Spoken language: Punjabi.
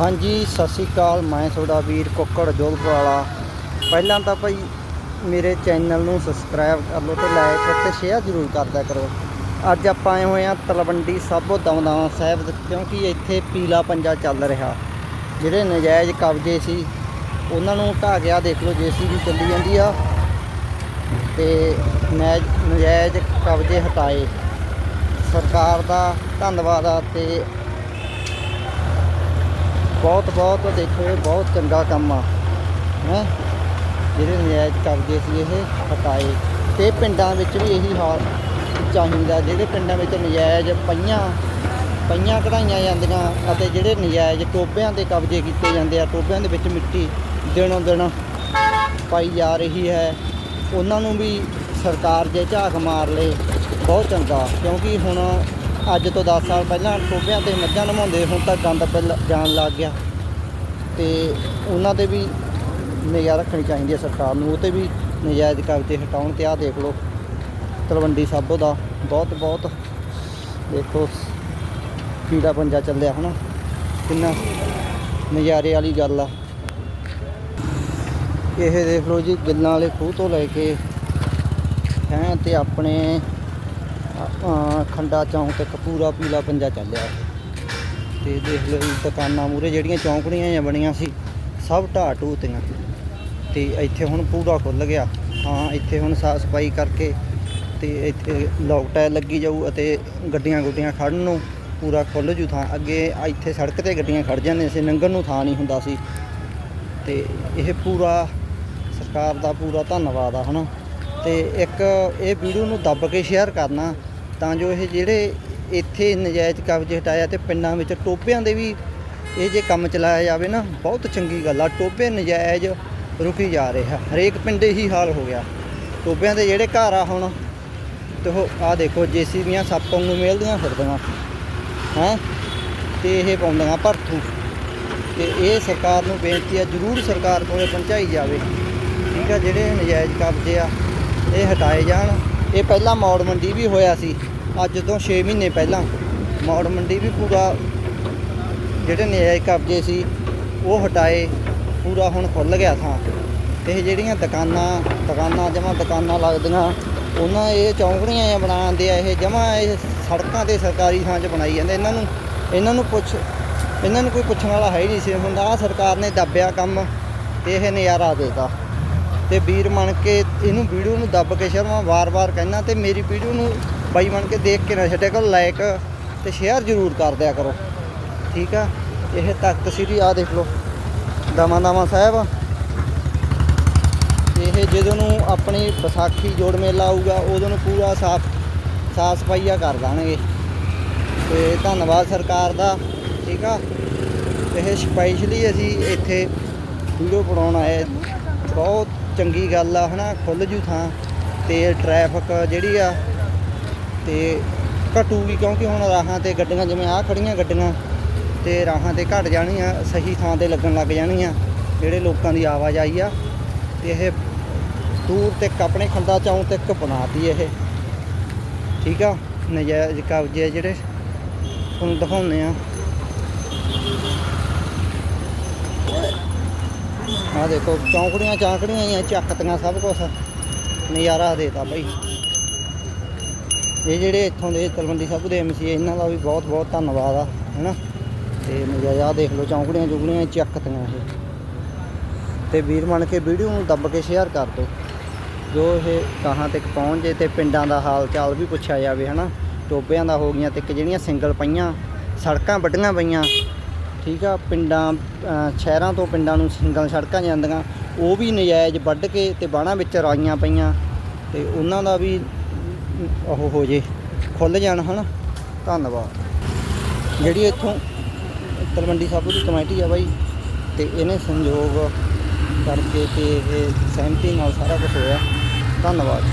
ਹਾਂਜੀ, ਸਤਿ ਸ਼੍ਰੀ ਅਕਾਲ। ਮੈਂ ਤੁਹਾਡਾ ਵੀਰ ਕੁੱਕੜ ਜੋਧਪੁਰ ਵਾਲਾ ਪਹਿਲਾਂ ਤਾਂ ਭਾਈ ਮੇਰੇ ਚੈਨਲ ਨੂੰ ਸਬਸਕ੍ਰਾਈਬ ਕਰ ਲਓ ਤੇ ਲਾਈਕ ਤੇ ਸ਼ੇਅਰ ਜ਼ਰੂਰ ਕਰਦਿਆ ਕਰੋ। ਅੱਜ ਆਪਾਂ ਆਏ ਹੋਏ ਆ ਤਲਵੰਡੀ ਸਾਬੋ ਦਮਦਮਾ ਸਾਹਿਬ ਕਿਉਂਕਿ ਇੱਥੇ ਪੀਲਾ ਪੰਜਾ ਚੱਲ ਰਿਹਾ। ਜਿਹੜੇ ਨਜਾਇਜ਼ ਕਬਜ਼ੇ ਸੀ, ਉਹਨਾਂ ਨੂੰ ਢਾਹ ਗਿਆ ਦੇਖ ਲਓ ਜੇਸੀਬੀ ਚੱਲੀ ਜਾਂਦੀ ਆ। ਤੇ ਨਜਾਇਜ਼ ਨਜਾਇਜ਼ ਕਬਜ਼ੇ ਹਟਾਏ। ਸਰਕਾਰ ਦਾ ਧੰਨਵਾਦ ਆ ਤੇ ਬਹੁਤ ਬਹੁਤ ਦੇਖੋ ਇਹ ਬਹੁਤ ਚੰਗਾ ਕੰਮ ਆ। ਹੈ? ਜਿਹੜੇ ਨਜਾਇਜ਼ ਕਬਜ਼ੇ ਸੀ ਇਹ ਹਟਾਏ। ਤੇ ਪਿੰਡਾਂ ਵਿੱਚ ਵੀ ਇਹੀ ਹਾਲ ਚਾਹੀਦਾ, ਜਿਹੜੇ ਪਿੰਡਾਂ ਵਿੱਚ ਨਜਾਇਜ਼ ਪਈਆਂ ਪਈਆਂ ਕਢਾਈਆਂ ਜਾਂਦੀਆਂ ਅਤੇ ਜਿਹੜੇ ਨਜਾਇਜ਼ ਟੋਬਿਆਂ ਤੇ ਕਬਜ਼ੇ ਕੀਤੇ ਜਾਂਦੇ ਆ, ਟੋਬਿਆਂ ਦੇ ਵਿੱਚ ਮਿੱਟੀ ਦਿਨੋਂ ਦਿਨ ਪਾਈ ਜਾ ਰਹੀ ਹੈ। ਉਹਨਾਂ ਨੂੰ ਵੀ ਸਰਕਾਰ ਜੇ ਝਾਕ ਮਾਰ ਲੇ, ਬਹੁਤ ਚੰਗਾ, ਕਿਉਂਕਿ ਹੁਣ ਅੱਜ ਤੋਂ 10 ਸਾਲ ਪਹਿਲਾਂ ਟੋਬਿਆਂ ਤੇ ਮੱਝਾਂ ਨਮਾਉਂਦੇ, ਹੁਣ ਤਾਂ ਗੰਦ ਪਿੱਲ ਜਾਣ ਲੱਗ ਗਿਆ। ਤੇ ਉਹਨਾਂ ਤੇ ਵੀ ਨਿਗਾਹ ਰੱਖਣੀ ਚਾਹੀਦੀ ਹੈ ਸਰਕਾਰ ਨੂੰ, ਉਹ ਤੇ ਵੀ ਨਜਾਇਜ਼ ਕਬਜ਼ੇ ਹਟਾਉਣ ਤੇ ਆਹ ਦੇਖ ਲਓ, ਤਲਵੰਡੀ ਸਾਬੋ ਦਾ ਬਹੁਤ ਬਹੁਤ ਦੇਖੋ, ਕੀੜਾ ਪੰਜਾ ਚੱਲਿਆ ਹਨਾ, ਕਿੰਨਾ ਨਜ਼ਾਰੇ ਵਾਲੀ ਗੱਲ ਆ। ਇਹ ਦੇਖ ਲਓ ਜੀ, ਗਿੱਲਾਂ ਵਾਲੇ ਖੂਹ ਤੋਂ ਲੈ ਕੇ ਹੈ ਤੇ ਆਪਣੇ ਖੰਡਾ ਚੌਂਕ ਤੱਕ ਪੂਰਾ ਪੀਲਾ ਪੰਜਾ ਚੱਲਿਆ। ਇਹ। ਤੇ ਦੇਖ ਲਓ ਦੁਕਾਨਾਂ ਮੂਰੇ ਜਿਹੜੀਆਂ ਚੌਂਕੜੀਆਂ ਜਾਂ ਬਣੀਆਂ ਸੀ, ਸਭ ਢਾਹ ਢੂਤੀਆਂ ਤੇ ਇੱਥੇ ਹੁਣ ਪੂਰਾ ਖੁੱਲ ਗਿਆ। ਹਾਂ, ਇੱਥੇ ਹੁਣ ਸਾਫ਼ ਸਫ਼ਾਈ ਕਰਕੇ ਤੇ ਇੱਥੇ ਲੋਕ ਟਾਇਰ ਲੱਗੀ ਜਾਊ ਅਤੇ ਗੱਡੀਆਂ ਗੁੱਡੀਆਂ ਖੜਨ ਨੂੰ ਪੂਰਾ ਖੁੱਲ ਜੂ ਥਾਂ। ਅੱਗੇ ਇੱਥੇ ਸੜਕ ਤੇ ਗੱਡੀਆਂ ਖੜ ਜਾਂਦੀਆਂ ਸੀ, ਲੰਘਣ ਨੂੰ ਥਾਂ ਨਹੀਂ ਹੁੰਦਾ ਸੀ। ਤੇ ਇਹ ਪੂਰਾ ਸਰਕਾਰ ਦਾ ਪੂਰਾ ਧੰਨਵਾਦ ਆ, ਹਨਾ। ਤੇ ਇੱਕ ਇਹ ਵੀਡੀਓ ਨੂੰ ਦੱਬ ਕੇ ਸ਼ੇਅਰ ਕਰਨਾ ਤਾਂ ਜੋ ਇਹ ਜਿਹੜੇ ਇੱਥੇ ਨਜਾਇਜ਼ ਕਬਜ਼ੇ ਹਟਾਇਆ ਤੇ ਪਿੰਡਾਂ ਵਿੱਚ ਟੋਪਿਆਂ ਦੇ ਵੀ ਇਹ ਜੇ ਕੰਮ ਚਲਾਇਆ ਜਾਵੇ ਨਾ, ਬਹੁਤ ਚੰਗੀ ਗੱਲ ਆ। ਟੋਪੇ ਨਜਾਇਜ਼ ਰੁਕੀ ਜਾ ਰਹੇ ਆ। ਹਰੇਕ ਪਿੰਡ ਹੀ ਹਾਲ ਹੋ ਗਿਆ। ਟੋਬਿਆਂ ਦੇ ਜਿਹੜੇ ਘਰ ਆ ਹੁਣ, ਤੇ ਉਹ ਆ ਦੇਖੋ, ਜੇਸੀਬੀਆਂ ਸੱਪ ਨੂੰ ਮਿਲਦੀਆਂ ਫਿਰਦੀਆਂ। ਹੈ? ਤੇ ਇਹ ਪਾਉਂਦੀਆਂ ਭਰਥੂ। ਤੇ ਇਹ ਸਰਕਾਰ ਨੂੰ ਬੇਨਤੀ ਆ, ਜਰੂਰ ਸਰਕਾਰ ਕੋਲੇ ਪਹੁੰਚਾਈ ਜਾਵੇ। ਠੀਕ ਆ, ਜਿਹੜੇ ਨਜਾਇਜ਼ ਕਬਜ਼ੇ ਆ, ਇਹ ਹਟਾਏ ਜਾਣ। ਇਹ ਪਹਿਲਾਂ ਮੌੜ ਮੰਡੀ ਵੀ ਹੋਇਆ ਸੀ, ਅੱਜ ਤੋਂ 6 ਮਹੀਨੇ ਪਹਿਲਾਂ। ਮੌੜ ਮੰਡੀ ਵੀ ਪੂਰਾ ਜਿਹੜੇ ਨਜਾਇਜ਼ ਕਬਜ਼ੇ ਸੀ, ਉਹ ਹਟਾਏ, ਪੂਰਾ ਹੁਣ ਖੁੱਲ ਗਿਆ ਥਾਂ। ਇਹ ਜਿਹੜੀਆਂ ਦੁਕਾਨਾਂ ਦੁਕਾਨਾਂ ਜਮਾ ਦੁਕਾਨਾਂ ਲੱਗਦੀਆਂ, ਉਹਨਾਂ ਇਹ ਚੌਂਕੜੀਆਂ ਜਾਂ ਬਣਾਉਂਦੇ ਆ, ਇਹ ਜਮਾ ਇਹ ਸੜਕਾਂ ਤੇ ਸਰਕਾਰੀ ਥਾਂ 'ਚ ਬਣਾਈ ਜਾਂਦੇ। ਇਹਨਾਂ ਨੂੰ ਇਹਨਾਂ ਨੂੰ ਪੁੱਛ, ਇਹਨਾਂ ਨੂੰ ਕੋਈ ਪੁੱਛਣ ਵਾਲਾ ਹੈ ਹੀ ਨਹੀਂ ਸੀ। ਹੁੰਦਾ ਆਹ ਸਰਕਾਰ ਨੇ ਦੱਬਿਆ ਕੰਮ ਤੇ ਇਹ ਨਜ਼ਾਰਾ ਦੇਤਾ। ਤੇ ਵੀਰ ਬਣ ਕੇ ਇਹਨੂੰ ਵੀਡੀਓ ਨੂੰ ਦੱਬ ਕੇ ਸ਼ਰਮਾ ਵਾਰ-ਵਾਰ ਕਹਿਣਾ ਤੇ ਮੇਰੀ ਵੀਡੀਓ ਨੂੰ ਬਾਈ ਬਣ ਕੇ ਦੇਖ ਕੇ ਨਾ ਛੱਡਿਆ ਕਰੋ ਲਾਈਕ ਤੇ ਸ਼ੇਅਰ ਜ਼ਰੂਰ ਕਰ ਦਿਆ ਕਰੋ। ਠੀਕ ਆ? ਇਹ ਤਖਤ ਸ੍ਰੀ ਆ ਦੇਖ ਲਓ, ਦਮਾ ਦਮਾ ਸਾਹਿਬ। ਇਹ ਜਦੋਂ ਨੂੰ ਆਪਣੀ ਵਿਸਾਖੀ ਜੋੜ ਮੇਲਾ ਆਊਗਾ, ਉਦੋਂ ਨੂੰ ਪੂਰਾ ਸਾਫ਼ ਸਾਫ਼ ਸਫਾਈਆ ਕਰ ਦੇਣਗੇ। ਤੇ ਧੰਨਵਾਦ ਸਰਕਾਰ ਦਾ, ਠੀਕ ਆ? ਇਹ ਸਪੈਸ਼ਲੀ ਅਸੀਂ ਇੱਥੇ ਵੀਡੀਓ ਬਣਾਉਣ ਆਏ। ਬਹੁਤ ਚੰਗੀ ਗੱਲ ਆ, ਹਨਾ ਖੁੱਲ ਜੂ ਥਾਂ ਤੇ ਟ੍ਰੈਫਿਕ ਜਿਹੜੀ ਆ ਤੇ ਘਟੂਗੀ ਕਿਉਂਕਿ ਹੁਣ ਰਾਹਾਂ ਤੇ ਗੱਡੀਆਂ ਜਿਵੇਂ ਆ ਖੜੀਆਂ ਗੱਡੀਆਂ ਤੇ ਰਾਹਾਂ ਤੇ ਘਟ ਜਾਣੀਆਂ, ਸਹੀ ਥਾਂ ਤੇ ਲੱਗਣ ਲੱਗ ਜਾਣੀਆਂ, ਜਿਹੜੇ ਲੋਕਾਂ ਦੀ ਆਵਾਜਾਈ ਆ, ਤੇ ਇਹ ਦੂਰ ਤੱਕ ਆਪਣੇ ਖੰਡਾ ਚੌਂਕ ਤੱਕ ਬਣਾਤੀ ਇਹ। ਠੀਕ ਆ? ਨਜਾਇਜ਼ ਕਬਜ਼ੇ ਆ ਜਿਹੜੇ ਤੁਹਾਨੂੰ ਦਿਖਾਉਂਦੇ ਆ। ਆ ਦੇਖੋ, ਚੌਂਕੜੀਆਂ, ਚਾਂਕੜੀਆਂ ਹੀ ਆ ਚੱਕਤੀਆਂ ਸਭ ਕੁਝ ਨਜ਼ਾਰਾ ਦੇਤਾ ਭਾਈ ਇਹ ਜਿਹੜੇ ਇੱਥੋਂ ਦੇ ਤਲਵੰਡੀ ਸਾਬੂ ਦੇ ਐਮਸੀ ਇਹਨਾਂ ਦਾ ਵੀ ਬਹੁਤ ਬਹੁਤ ਧੰਨਵਾਦ ਆ, ਹੈਨਾ? ਤੇ ਨਜ਼ਾਰਾ ਦੇਖ ਲਓ, ਚੌਂਕੜੀਆਂ, ਚੁਗੜੀਆਂ, ਚੱਕਤੀਆਂ ਇਹ। ਤੇ ਵੀਰ ਬਣ ਕੇ ਵੀਡੀਓ ਨੂੰ ਦੱਬ ਕੇ ਸ਼ੇਅਰ ਕਰ ਦਿਓ। ਜੋ ਇਹ ਕਹਾਂ ਤੱਕ ਪਹੁੰਚ ਜੇ ਤੇ ਪਿੰਡਾਂ ਦਾ ਹਾਲ ਚਾਲ ਵੀ ਪੁੱਛਿਆ ਜਾਵੇ, ਹਨਾ? ਟੋਬਿਆਂ ਦਾ ਹੋ ਗਈਆਂ ਤੇ ਜਿਹੜੀਆਂ ਸਿੰਗਲ ਪਈਆਂ, ਸੜਕਾਂ ਵੱਡੀਆਂ ਪਈਆਂ ਠੀਕ ਆ, ਪਿੰਡਾਂ ਸ਼ਹਿਰਾਂ ਤੋਂ ਪਿੰਡਾਂ ਨੂੰ ਸਿੰਗਲ ਸੜਕਾਂ ਜਾਂਦੀਆਂ, ਉਹ ਵੀ ਨਜਾਇਜ਼ ਵੱਢ ਕੇ ਤੇ ਬਾਣਾ ਵਿੱਚ ਰਾਈਆਂ ਪਈਆਂ ਤੇ ਉਹਨਾਂ ਦਾ ਵੀ ਉਹ ਹੋ ਜੇ ਖੁੱਲ ਜਾਣ ਹਨਾ, ਧੰਨਵਾਦ। ਜਿਹੜੀ ਇੱਥੋਂ ਤਲਵੰਡੀ ਸਾਬੋ ਦੀ ਕਮੇਟੀ ਆ ਬਾਈ, ਤੇ ਇਹਨੇ ਸੰਯੋਗ ਕਰਕੇ ਤੇ ਇਹ ਸਹਿਮਤੀ ਨਾਲ ਸਾਰਾ ਕੁਝ ਹੋਇਆ, ਧੰਨਵਾਦ।